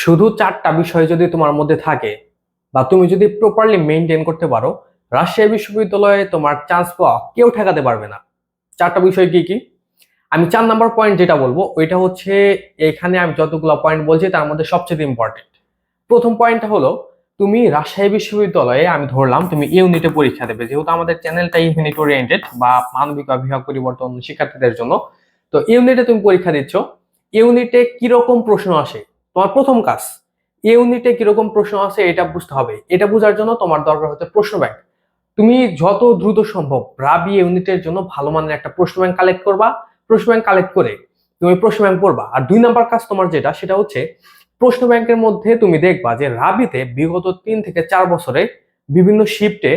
শুধু চারটা বিষয় যদি তোমার মধ্যে থাকে বা তুমি যদি প্রপারলি মেনটেন করতে পারো, রাজশাহী বিশ্ববিদ্যালয়ে তোমার চান্স পাওয়া কেউ ঠেকাতে পারবে না। চারটা বিষয় কি কি? আমি চার নাম্বার পয়েন্ট যেটা বলব, ওইটা হচ্ছে এখানে আমি যতগুলো পয়েন্ট বলছি তার মধ্যে সবচেয়ে ইম্পর্টেন্ট প্রথম পয়েন্টটা হলো, তুমি রাজশাহী বিশ্ববিদ্যালয়ে আমি ধরলাম, তুমি ইউনিটে পরীক্ষা দেবে। যেহেতু আমাদের চ্যানেলটা ইউনিট ওরিয়েন্টেড বা মানবিক অভিভাবক পরিবর্তন শিক্ষার্থীদের জন্য, তো ইউনিটে তুমি পরীক্ষা দিচ্ছ। ইউনিটে কীরকম প্রশ্ন আসে? তোমার প্রথম কাজ ইউনিটে কীরকম প্রশ্ন আছে এটা বুঝতে হবে। এটা বোঝার জন্য তোমার দরকার হচ্ছে প্রশ্ন ব্যাংক তুমি যত দ্রুত সম্ভব রাবি ইউনিটের জন্য ভালো মানের একটা প্রশ্ন ব্যাংক কালেক্ট করবা। প্রশ্ন ব্যাংক কালেক্ট করে তুমি প্রশ্ন ব্যাংক পড়বা। আর দুই নাম্বার কাজ তোমার যেটা, সেটা হচ্ছে প্রশ্ন ব্যাংকের মধ্যে তুমি দেখবা যে রাবিতে বিগত তিন থেকে চার বছরে বিভিন্ন শিফটে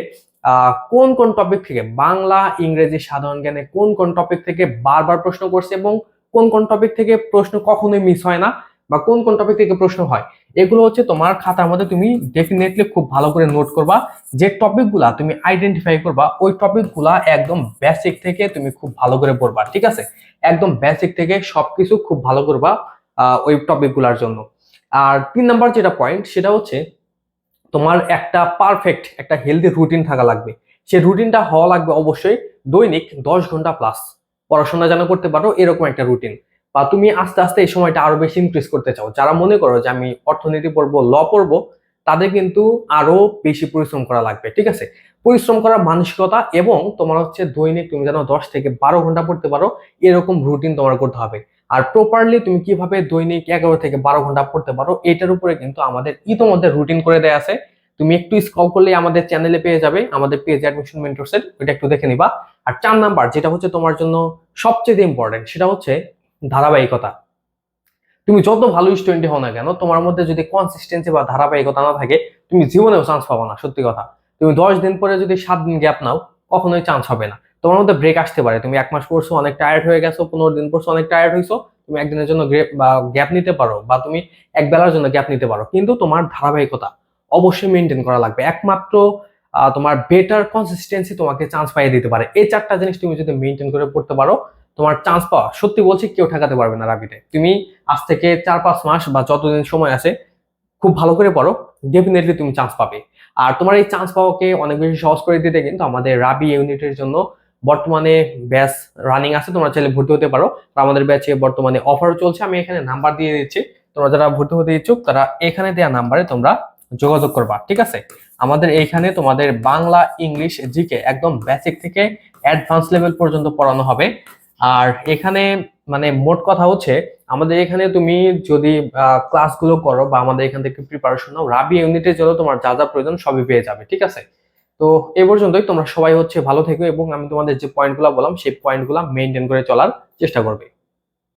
কোন কোন টপিক থেকে বাংলা, ইংরেজি, সাধারণ জ্ঞানে কোন কোন টপিক থেকে বারবার প্রশ্ন করছে এবং কোন কোন টপিক থেকে প্রশ্ন কখনোই মিস হয় না। বা কোন কোন টপিক থেকে প্রশ্ন হয়, এগুলো হচ্ছে তোমার খাতার মধ্যে তুমি ডেফিনেটলি খুব ভালো করে নোট করবা। যে টপিকগুলা তুমি আইডেন্টিফাই করবা, ওই টপিকগুলা একদম বেসিক থেকে তুমি খুব ভালো করে পড়বা, ঠিক আছে? একদম বেসিক থেকে সবকিছু খুব ভালো করবা ওই টপিকগুলোর জন্য। আর তিন নাম্বার যেটা পয়েন্ট সেটা হচ্ছে তোমার একটা পারফেক্ট একটা হেলদি রুটিন থাকা লাগবে। সেই রুটিনটা হওয়া লাগবে অবশ্যই দৈনিক দশ ঘণ্টা প্লাস পড়াশোনা যেন করতে পারো, এরকম একটা রুটিন বা তুমি আস্তে আস্তে এই সময়টা আরও বেশি ইনক্রিজ করতে চাও, যারা মনে করো যে আমি অর্থনীতি পড়ব ল পড়ব, তাদের কিন্তু আরও বেশি পরিশ্রম করা লাগবে, ঠিক আছে? পরিশ্রম করার মানসিকতা এবং তোমার হচ্ছে দৈনিক তুমি যেন দশ থেকে বারো ঘণ্টা পড়তে পারো, এরকম রুটিন তোমার করতে হবে। আর প্রপারলি তুমি কীভাবে দৈনিক এগারো থেকে বারো ঘণ্টা পড়তে পারো, এটার উপরে কিন্তু আমাদের ইতোমধ্যে রুটিন করে দেয়া আছে। তুমি একটু স্ক্রল করলে আমাদের চ্যানেলে পেয়ে যাবে, আমাদের পেজ অ্যাডমিশন মেন্টরসের ওইটা একটু দেখে নিবা। আর চার নাম্বার যেটা হচ্ছে তোমার জন্য সবচেয়ে ইম্পর্টেন্ট সেটা হচ্ছে ধারাবাহিকতা। তুমি যত ভালো স্টুডেন্ট হও না কেন, তোমার মধ্যে যদি কনসিস্টেন্সি বা ধারাবাহিকতা না থাকে, তুমি জীবনেও চান্স পাবো না, সত্যি কথা। তুমি দশ দিন পরে যদি সাত দিন গ্যাপ নাও, কখনোই চান্স হবে না। তোমার মধ্যে ব্রেক আসতে পারে। তুমি এক মাস পড়ছো, অনেক টায়ার্ড হয়ে গেছো, পনেরো দিন পড়ছো, অনেক টায়ার্ড হয়েছো তুমি একদিনের জন্য গ্যাপ নিতে পারো বা তুমি এক বেলার জন্য গ্যাপ নিতে পারো। কিন্তু তোমার ধারাবাহিকতা অবশ্যই মেনটেন করা লাগবে। একমাত্র তোমার বেটার কনসিস্টেন্সি তোমাকে চান্স পাইয়ে দিতে পারে। এই চারটা জিনিস তুমি যদি মেনটেন করে পড়তে পারো তোমার চান্স পাওয়া। সত্যি বলছি, কেউ ঠেকাতে পারবে না রাবিতে তুমি আজ থেকে চার পাঁচ মাস বা যতদিন সময় আছে, খুব ভালো করে পড়ো। ডেফিনেটলি তুমি চান্স পাবে। আর তোমার এই চান্স পাওয়াকে অনেক বেশি সহজ করে দিতে কিন্তু আমাদের রাবি ইউনিটের জন্য বর্তমানে ব্যাচ রানিং আছে। তোমরা চাইলে ভর্তি হতে পারো। আমাদের ব্যাচে বর্তমানে অফার চলছে। আমি এখানে নাম্বার দিয়ে দিচ্ছি। তোমরা যারা ভর্তি হতে ইচ্ছুক, তারা এখানে দেওয়া নাম্বারে তোমরা যোগাযোগ করবা, ঠিক আছে? আমাদের এইখানে তোমাদের বাংলা, ইংলিশ জিকে একদম বেসিক থেকে অ্যাডভান্স লেভেল পর্যন্ত পড়ানো হবে। আর এখানে মানে মোট কথা হচ্ছে, আমাদের এখানে তুমি যদি ক্লাসগুলো করো বা আমাদের এখান থেকে প্রিপারেশন নাও, রাবি ইউনিটের জন্য তোমার যা যা প্রয়োজন সবই পেয়ে যাবে, ঠিক আছে? তো এ পর্যন্তই, তোমরা সবাই হচ্ছে ভালো থেকো এবং আমি তোমাদের যে পয়েন্টগুলো বললাম, সেই পয়েন্টগুলো মেনটেন করে চলার চেষ্টা করবে।